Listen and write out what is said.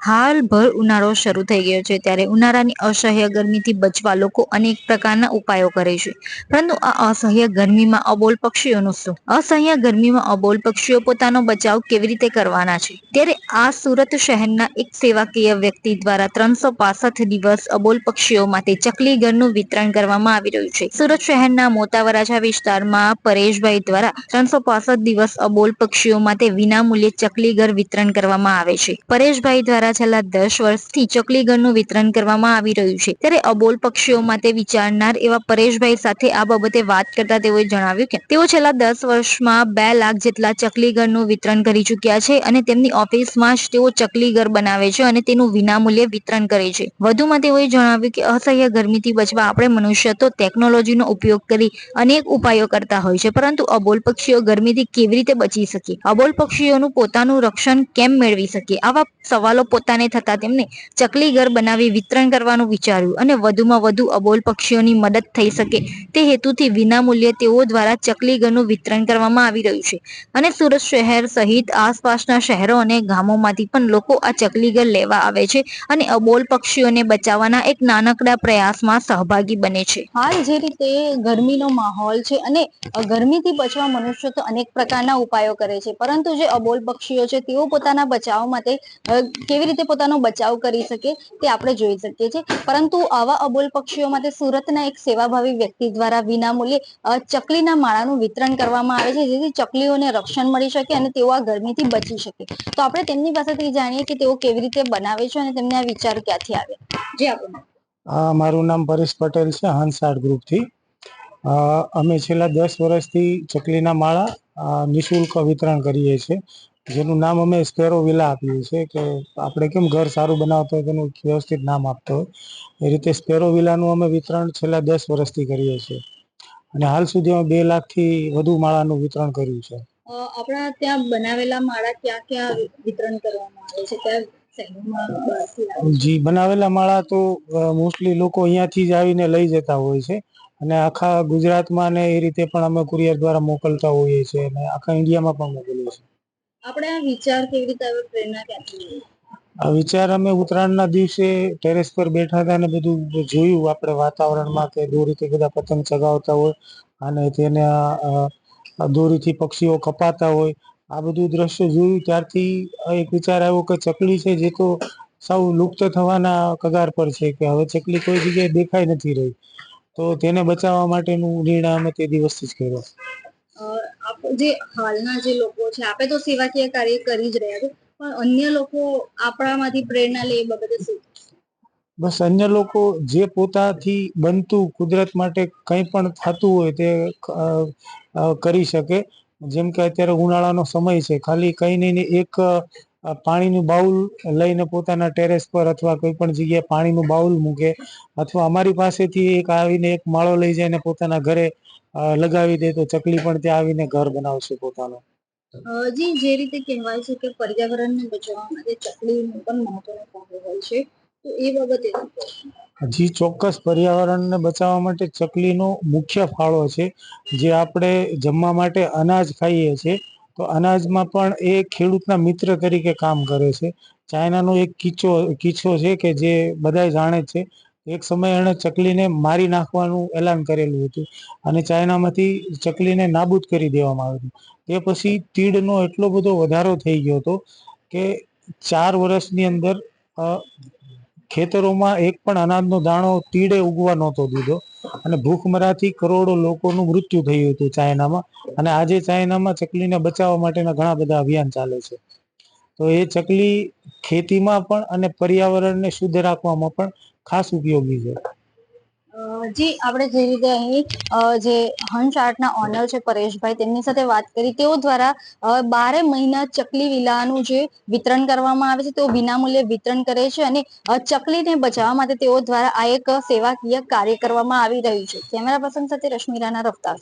હાલ ભર ઉનાળો શરૂ થઈ ગયો છે ત્યારે ઉનાળાની અસહ્ય ગરમીથી બચવા લોકો અનેક પ્રકારના ઉપાયો કરે છે. પરંતુ આ અસહ્ય ગરમીમાં અબોલ પક્ષીઓનું શું? અસહ્ય ગરમીમાં અબોલ પક્ષીઓ પોતાનો બચાવ કેવી રીતે કરવાના છે? ત્યારે આ સુરત શહેરના એક સેવાકીય વ્યક્તિ દ્વારા ત્રણસો દિવસ અબોલ પક્ષીઓ માટે ચકલી ઘરનું વિતરણ કરવામાં આવી રહ્યું છે. સુરત શહેરના મોટા વરાછા વિસ્તારમાં પરેશભાઈ દ્વારા ત્રણસો દિવસ અબોલ પક્ષીઓ માટે વિનામૂલ્યે ચકલી ઘર વિતરણ કરવામાં આવે છે. પરેશભાઈ દ્વારા છેલ્લા દસ વર્ષથી ચકલીઘરનું વિતરણ કરવામાં આવી રહ્યું છે. ત્યારે અબોલ પક્ષીઓ માટે વિચારનાર એવા પરેશભાઈ સાથે આ બાબતે વાત કરતા તેઓએ જણાવ્યું કે, તેઓ છેલ્લા દસ વર્ષમાં બે લાખ જેટલા ચકલીઘરનું વિતરણ કરી ચુક્યા છે અને તેમની ઓફિસમાં જ તેઓ ચકલીઘર બનાવે છે અને તેનું વિનામૂલ્યે વિતરણ કરે છે. વધુમાં તેઓએ જણાવ્યું કે, અસહ્ય ગરમીથી બચવા આપણે મનુષ્ય તો ટેકનોલોજીનો ઉપયોગ કરી અનેક ઉપાયો કરતા હોય છે, પરંતુ અબોલ પક્ષીઓ ગરમીથી કેવી રીતે બચી શકે? અબોલ પક્ષીઓનું પોતાનું રક્ષણ કેમ મેળવી શકે? આવા સવાલો પોતાને થતા તેમને ચકલી ઘર બનાવી વિતરણ કરવાનું વિચાર્યું અને વધુમાં વધુ અબોલ પક્ષીઓની મદદ થઈ શકે તે હેતુથી વિનામૂલ્યે તેઓ દ્વારા ચકલી ઘરનું વિતરણ કરવામાં આવી રહ્યું છે. અને સુરત શહેર સહિત આસપાસના શહેરો અને ગામોમાંથી પણ લોકો આ ચકલી ઘર લેવા આવે છે અને અબોલ પક્ષીઓને બચાવવાના એક નાનકડા પ્રયાસમાં સહભાગી બને છે. હાલ જે રીતે ગરમીનો માહોલ છે અને ગરમીથી બચવા મનુષ્ય તો અનેક પ્રકારના ઉપાયો કરે છે. પરંતુ જે અબોલ પક્ષીઓ છે તેઓ પોતાના બચાવ માટે કેવી રીતે પોતાનો બચાવ કરી શકે તે આપણે જોઈ શકીએ છીએ. પરંતુ આવા અબોલ પક્ષીઓ માટે સુરતના એક સેવાભાવી વ્યક્તિ દ્વારા વિનામૂલ્યે ચકલીના માળાનું વિતરણ કરવામાં આવે છે. જેથી ચકલીઓને રક્ષણ મળી શકે અને તેઓ આ ગરમીથી બચી શકે. તો આપણે તેમની પાસેથી જાણીએ કે તેઓ કેવી રીતે બનાવે છે અને તેમને આ વિચાર ક્યાંથી આવ્યા જે આપણે મારું નામ પરેશ પટેલ છે હંસાડ ગ્રુપથી. અમે છેલ્લા દસ વર્ષથી ચકલીના માળા નિઃશુલ્ક વિતરણ કરીએ છીએ. જેનું નામ અમે સ્પેરો વિલા આપ્યું છે કે આપણે કેમ ઘર સારું બનાવતો હોય તેનું વ્યવસ્થિત નામ આપતો હોય. એ રીતે સ્પેરો વિલાનું અમે વિતરણ છેલ્લા દસ વર્ષથી કરીએ છીએ. અને હાલ સુધી અમે બે લાખથી વધુ માળાનું વિતરણ કર્યું છે. આપણા ત્યાં બનાવેલા માળા ક્યાં ક્યાં વિતરણ કરવામાં આવે છે? ત્યાં શહેરોમાં બહારથી આવે છે? જી બનાવેલા માળા તો મોસ્ટલી લોકો અહીંયાથી જ આવીને લઈ જતા હોય છે. અને આખા ગુજરાતમાં ને એ રીતે પણ અમે કુરિયર દ્વારા મોકલતા હોઈએ છીએ અને આખા ઇન્ડિયામાં પણ મોકલીએ છીએ. આપણે આ વિચાર કેવી રીતે આવે, પ્રેરણા ક્યાંથી? આ વિચાર અમે ઉત્તરાયણના દિવસે ટેરેસ પર બેઠા હતા અને બધું જોયું, આપણે વાતાવરણમાં કે દોરીથી બધા પતંગ ચગાવતા હોય અને તેને દોરીથી પક્ષીઓ કપાતા હોય, આ બધું દ્રશ્ય જોયું. ત્યારથી એક વિચાર આવ્યો કે ચકલી છે જે તો સાવ લુપ્ત થવાના કગાર પર છે કે હવે ચકલી કોઈ જગ્યાએ દેખાઈ નથી રહી. તો તેને બચાવવા માટેનું નિર્ણય અમે તે દિવસથી જ કર્યો. જે હાલના જે લોકો છે, આપે તો સેવાકીય કાર્ય કરી જ રહ્યા છે, પણ અન્ય લોકો આપણામાંથી પ્રેરણા લે એ બાબતે બસ અન્ય લોકો જે પોતાથી બનતું કુદરત માટે કંઈ પણ થતું હોય તે કરી શકે. જેમ કે અત્યારે ઉનાળાનો સમય છે, ખાલી કંઈ નહીં એક પાણીનું બાઉલ લઈને પોતાના ટેરેસ પર અથવા કોઈ પણ જગ્યાએ પાણીનું બાઉલ મૂકે અથવા અમારી પાસેથી એક આવીને એક માળો લઈ જાય ને પોતાના ઘરે લગાવી દે તો ચકલી પણ ત્યાં આવીને ઘર બનાવશે પોતાનું. જી જે રીતે કહેવાય છે કે પર્યાવરણને બચાવવા માટે ચકલીનું પણ મહત્વનો ફાળો હોય છે તો એ બાબતે જી ચોક્કસ પર્યાવરણને બચાવવા માટે ચકલીનો મુખ્ય ફાળો છે જે આપણે જમવા માટે અનાજ ખાઈએ છીએ. તો અનાજમાં પણ એ ખેડૂતના મિત્ર તરીકે કામ કરે છે. ચાઇનાનો એક કિચ્છો કિચ્છો છે કે જે બધાય જાણે છે. એક સમયે એણે ચકલીને મારી નાખવાનું એલાન કરેલું હતું અને ચાઇનામાંથી ચકલીને નાબૂદ કરી દેવામાં આવ્યું હતું. તે પછી તીડનો એટલો બધો વધારો થઈ ગયો હતો કે ચાર વર્ષની અંદર ખેતરોમાં એક પણ અનાજનો દાણો તીડે ઉગવા નહોતો દીધો અને ભૂખમરાથી કરોડો લોકોનું મૃત્યુ થયું હતું ચાઇનામાં. અને આજે ચાઇનામાં ચકલીને બચાવવા માટેના ઘણા બધા અભિયાન ચાલે છે. તો એ ચકલી ખેતીમાં પણ અને પર્યાવરણને શુદ્ધ રાખવામાં પણ ખાસ ઉપયોગી છે. જી, આપણે જે રીતે અહીં જે હંસ આર્ટના ઓનર છે પરેશભાઈ, તેમની સાથે વાત કરી, તેઓ દ્વારા બારે મહિના ચકલી વિલાનું જે વિતરણ કરવામાં આવે છે, તેઓ વિનામૂલ્યે વિતરણ કરે છે અને ચકલીને બચાવવા માટે તેઓ દ્વારા આ એક સેવાકીય કાર્ય કરવામાં આવી રહ્યું છે. કેમેરા પર્સન સાથે રશ્મિ રફતાર.